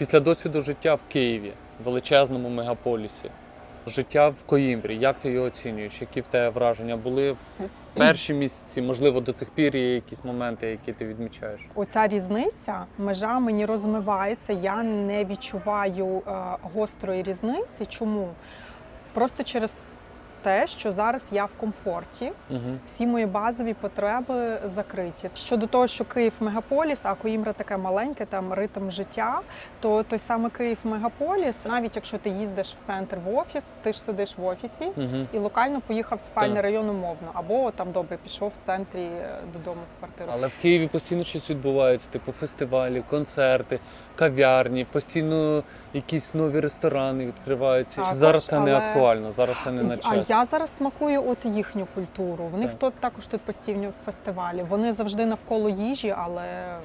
Після досвіду життя в Києві, величезному мегаполісі, життя в Коїмбрі, як ти його оцінюєш? Які в тебе враження були в перші місяці? Можливо, до цих пір є якісь моменти, які ти відмічаєш? Оця різниця, межа мені розмивається. Я не відчуваю е, гострої різниці. Чому? Просто через те, що зараз я в комфорті, Угу. всі мої базові потреби закриті. Щодо того, що Київ мегаполіс, а Коїмбра таке маленьке, там ритм життя, то той самий Київ мегаполіс, навіть якщо ти їздиш в центр в офіс, ти ж сидиш в офісі. Угу. І локально поїхав в спальний Так. район умовно, або там добре пішов в центрі е, додому в квартиру. Але в Києві постійно щось відбувається, типу фестивалі, концерти, кав'ярні, постійно якісь нові ресторани відкриваються. Також, зараз це не актуально, зараз це не на час. Я зараз смакую от їхню культуру. В них Так. тут також тут постійні фестивалі. Вони завжди навколо їжі, але